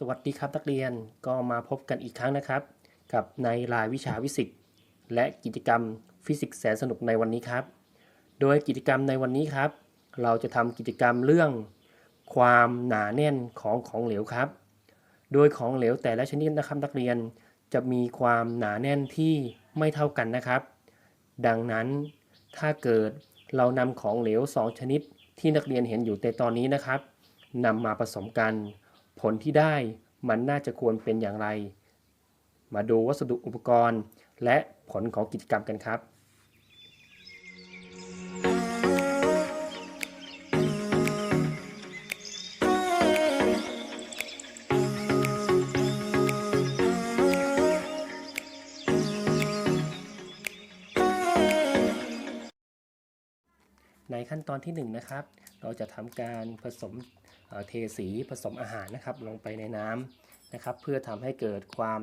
สวัสดีครับนักเรียนก็มาพบกันอีกครั้งนะครับ กับในรายวิชาฟิสิกส์และกิจกรรมฟิสิกส์แสนสนุกในวันนี้ครับ โดยกิจกรรมในวันนี้ครับ เราจะทำกิจกรรมเรื่อง ความหนาแน่นของของเหลวครับ โดยของเหลวแต่ละชนิดนะครับนักเรียนจะมีความหนาแน่นที่ไม่เท่ากันนะครับ ดังนั้นถ้าเกิดเรานำของเหลว 2 ชนิดที่นักเรียนเห็นอยู่ในตอนนี้นะครับนำมาผสมกัน ผลที่ได้มันน่าจะควรเป็นอย่างไร มาดูวัสดุอุปกรณ์ และผลของกิจกรรมกันครับในขั้นตอนที่1นงนะครับ เราจะทำการผสม เทสีผสมอาหารนะครับลงไปในน้ำนะครับ เพื่อทำให้เกิดความ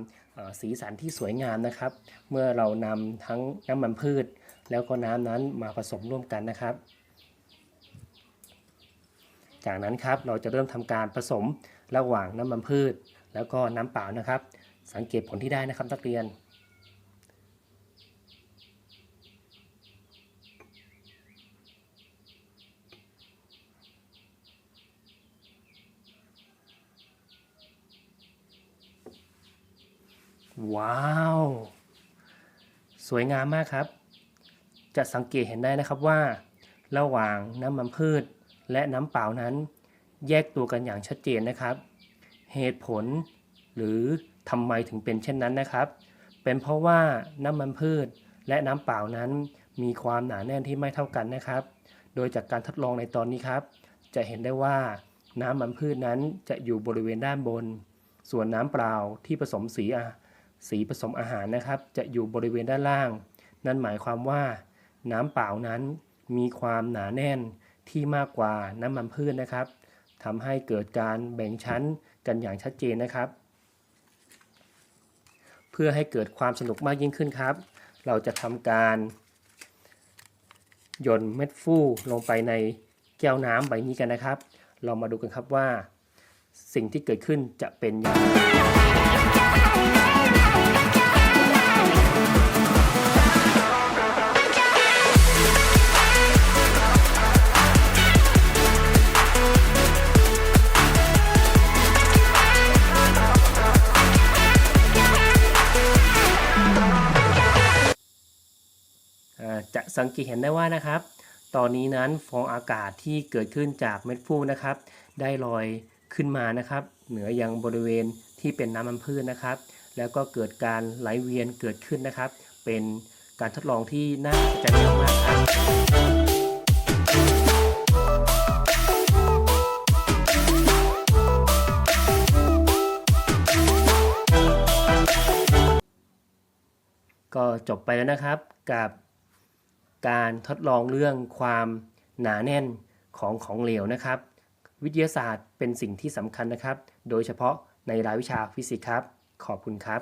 สีสันที่สวยงามนะครับ เมื่อเรานำทั้งน้ำมันพืช แล้วก็น้ำนั้นมาผสมร่วมกันนะครับ จากนั้นครับเราจะเริ่มทำการผสมระหว่างน้ำมันพืช แล้วก็น้ำเปล่านะครับ สังเกตผลที่ได้นะครับนักเรียน ว้าว สวยงามมากครับ จะสังเกตเห็นได้นะครับว่า ระหว่างน้ำมันพืชและน้ำเปล่านั้น แยกตัวกันอย่างชัดเจนนะครับ เหตุผล หรือทำไมถึงเป็นเช่นนั้นนะครับ เป็นเพราะว่าน้ำมันพืชและน้ำเปล่านั้น มีความหนาแน่นที่ไม่เท่ากันนะครับ โดยจากการทดลองในตอนนี้ครับ จะเห็นได้ว่าน้ำมันพืชนั้นจะอยู่บริเวณด้านบน ส่วนน้ำเปล่าที่ผสมสีอะ สีผสมอาหารนะครับ จะอยู่บริเวณด้านล่าง นั่นหมายความว่าน้ำเปล่านั้นมีความหนาแน่นที่มากกว่าน้ำมันพืชนะครับทำให้เกิดการแบ่งชั้นกันอย่างชัดเจนนะครับ เพื่อให้เกิดความสนุกมากยิ่งขึ้นครับ เราจะทำการหย่นเม็ดฟูลงไปในแก้วน้ำใบนี้กันนะครับ เรามาดูกันครับว่า สิ่งที่เกิดขึ้นจะเป็นอย่างไร จะสังเกตเห็นได้ว่านะครับ ตอนนี้นั้นฟองอากาศที่เกิดขึ้นจากเม็ดฟูนะครับ ได้ลอยขึ้นมานะครับ เหนือยังบริเวณที่เป็นน้ำมันพืชนะครับ แล้วก็เกิดการไหลเวียนเกิดขึ้นนะครับ เป็นการทดลองที่น่าจะเยอะมากครับก็จบไปแล้วนะครับกับ การทดลองเรื่องความหนาแน่นของของเหลวนะครับ วิทยาศาสตร์เป็นสิ่งที่สำคัญนะครับ โดยเฉพาะในรายวิชาฟิสิกส์ครับ ขอบคุณครับ